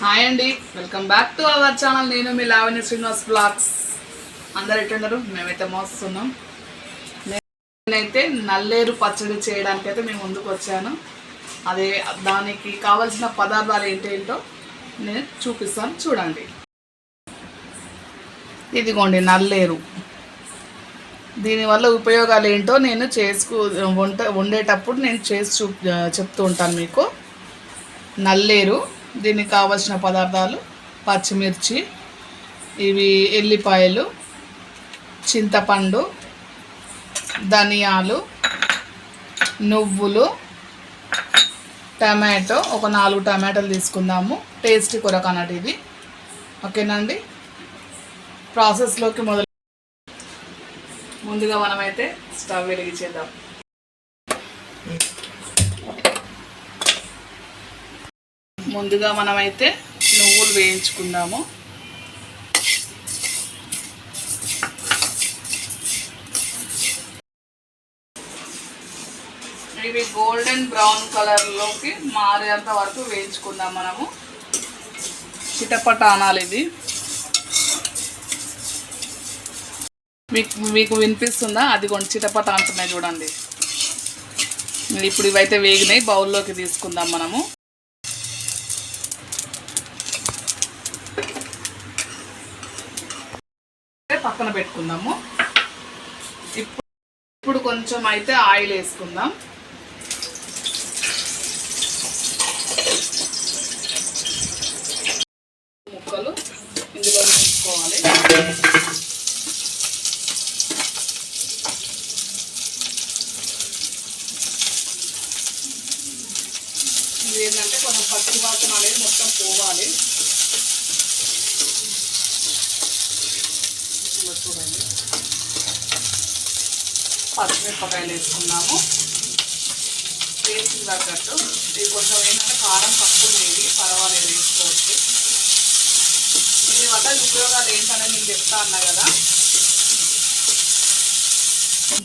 Hi అండి welcome back to our channel. నేను మీ లావణ్య శ్రీనివాస్ బ్లాగ్స్. అందరు ఎట్టున్నారు మేమైతే మోస్తున్నాం. నేనైతే నల్లేరు పచ్చడి చేయడానికి అయితే మేము ముందుకు వచ్చాను. అదే దానికి కావాల్సిన పదార్థాలు ఏంటేంటో నేను చూపిస్తాను. చూడండి. ఇదిగోండి నల్లేరు. దీనివల్ల ఉపయోగాలు ఏంటో నేను చేసుకు వంట వండేటప్పుడు నేను చేసి చూ చెప్తూ ఉంటాను మీకు. నల్లేరు. దీనికి కావలసిన పదార్థాలు పచ్చిమిర్చి ఇవి ఎల్లిపాయలు చింతపండు ధనియాలు నువ్వులు టమాటో ఒక నాలుగు టమాటాలు తీసుకుందాము. టేస్ట్ కొరకు అన్నట్టు ఇది. ఓకేనండి ప్రాసెస్లోకి మొదలు ముందుగా మనమైతే స్టవ్ వెలిగించేద్దాం. ముందుగా మనమైతే నువ్వులు వేయించుకుందాము. ఇవి గోల్డెన్ బ్రౌన్ కలర్లోకి మారేంత వరకు వేయించుకుందాం మనము. చిటపట అనాలి ఇది మీకు మీకు వినిపిస్తుందా? అది కొంచెం చిటపట అంటున్నాయి చూడండి. ఇప్పుడు ఇవైతే వేగినాయి బౌల్లోకి తీసుకుందాం మనము. పక్కన పెట్టుకుందాము. ఇప్పుడు ఇప్పుడు కొంచెం అయితే ఆయిల్ వేసుకుందాం. ముక్కలు ఇందులో వేసుకోవాలి. ఇది ఏంటంటే కొంచెం పచ్చి వాసన అనేది మొత్తం పోవాలి. పచ్చిమిరపకాయలు వేసుకున్నాము వేసిన తగ్గట్టు. ఇది కొంచెం ఏంటంటే కారం తక్కువ లేదు పర్వాలేదు వేసుకోవచ్చు. దీని వల్ల ఉపయోగాలు ఏంటనేది నేను చెప్తా అన్నా కదా.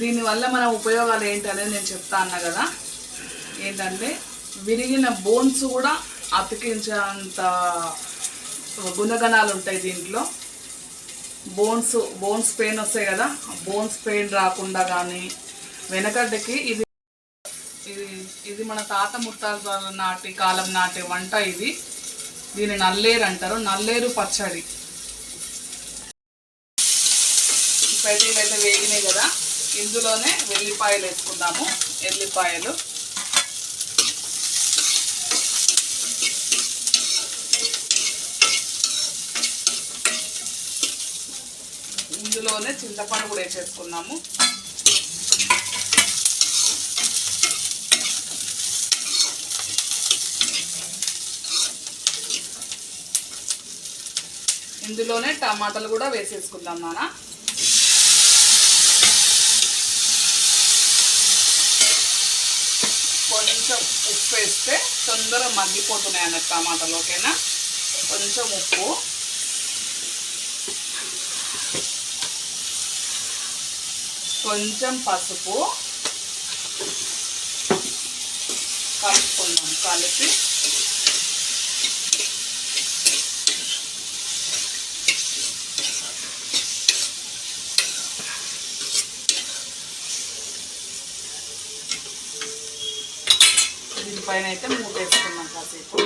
దీనివల్ల మన ఉపయోగాలు ఏంటనేది నేను చెప్తా అన్నా కదా. ఏంటంటే విరిగిన బోన్స్ కూడా అతికించేంత గుణగణాలు ఉంటాయి దీంట్లో. బోన్స్ బోన్స్ పెయిన్ వస్తాయి కదా బోన్స్ పెయిన్ రాకుండా కానీ వెనకడ్డకి ఇది ఇది ఇది మన తాత ముత్తాతల నాటి కాలం నాటి వంట ఇది. దీని నల్లేరు అంటారు నల్లేరు పచ్చడి. ఇప్పుడైతే ఇవైతే వేగినాయి కదా ఇందులోనే వెల్లిపాయలు వేసుకుందాము ఎల్లిపాయలు ఇందులోనే చింతపండు కూడా వేసేసుకున్నాము ఇందులోనే టమాటాలు కూడా వేసేసుకుందాం నాన్న. కొంచెం ఉప్పు వేస్తే తొందరగా మగ్గిపోతున్నాయి అన్న టమాటాలు ఓకేనా? కొంచెం ఉప్పు. కొంచెం పసుపు కలుపుకుందాం కలిపి. దీనిపైన అయితే మూత వేసుకున్నాం కాసేపు.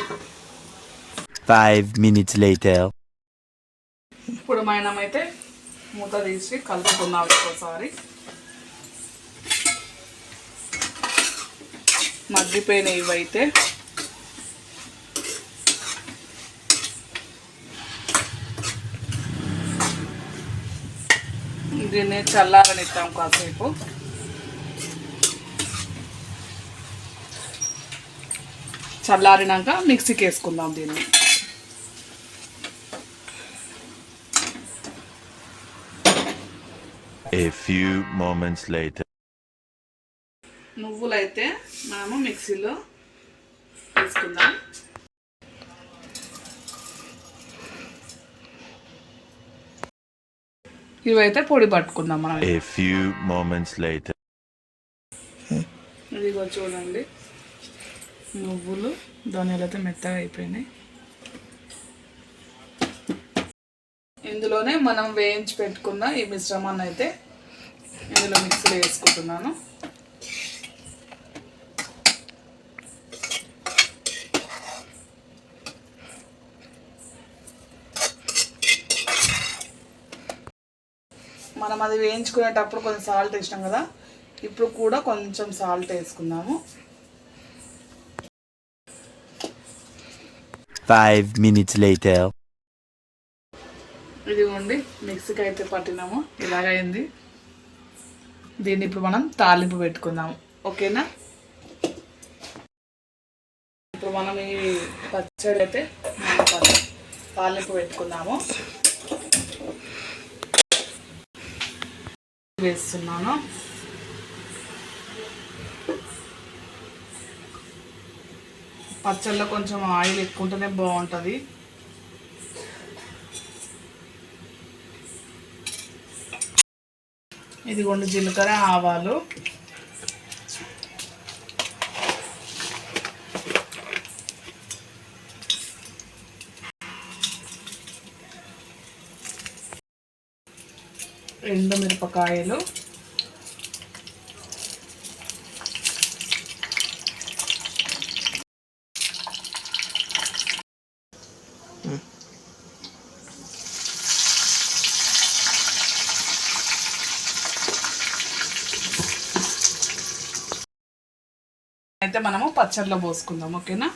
Five minutes later. ఇప్పుడు మనమైతే మూత తీసి కలుపుకుందాం ఒక్కోసారి. మగ్గిపోయిన ఇవైతే. దీన్ని చల్లారనిస్తాం కాసేపు. చల్లారినాక మిక్సీకి వేసుకుందాం దీన్ని. A few moments later. నువ్వులైతే మనము మిక్సీలో వేసుకుందాం. ఇవైతే పొడి పట్టుకుందాం మనం. A few moments later. ఇదిగో చూడండి. నువ్వులు ధనియాలు అయితే మెత్తగా అయిపోయినాయి. ఇందులోనే మనం వేయించి పెట్టుకున్న ఈ మిశ్రమాన్ని అయితే ఇందులో మిక్సీలో వేసుకుంటున్నాను. మనం అది వేయించుకునేటప్పుడు కొంచెం సాల్ట్ వేసినాం కదా ఇప్పుడు కూడా కొంచెం సాల్ట్ వేసుకుందాము. Five minutes later. ఇదిగోండి మిక్సీకి అయితే పట్టినాము ఇలాగైంది. దీన్ని ఇప్పుడు మనం తాలింపు పెట్టుకుందాము ఓకేనా? ఇప్పుడు మనం ఈ పచ్చడి అయితే తాలింపు పెట్టుకుందాము. వేస్తున్నాను. పచ్చళ్ళలో కొంచెం ఆయిల్ ఎక్కువ ఉంటేనే బాగుంటుంది. ఇదిగోండి జీలకర్ర ఆవాలు. మిరపకాయలు. అయితే మనము పచ్చడిలో పోసుకుందాం ఓకేనా?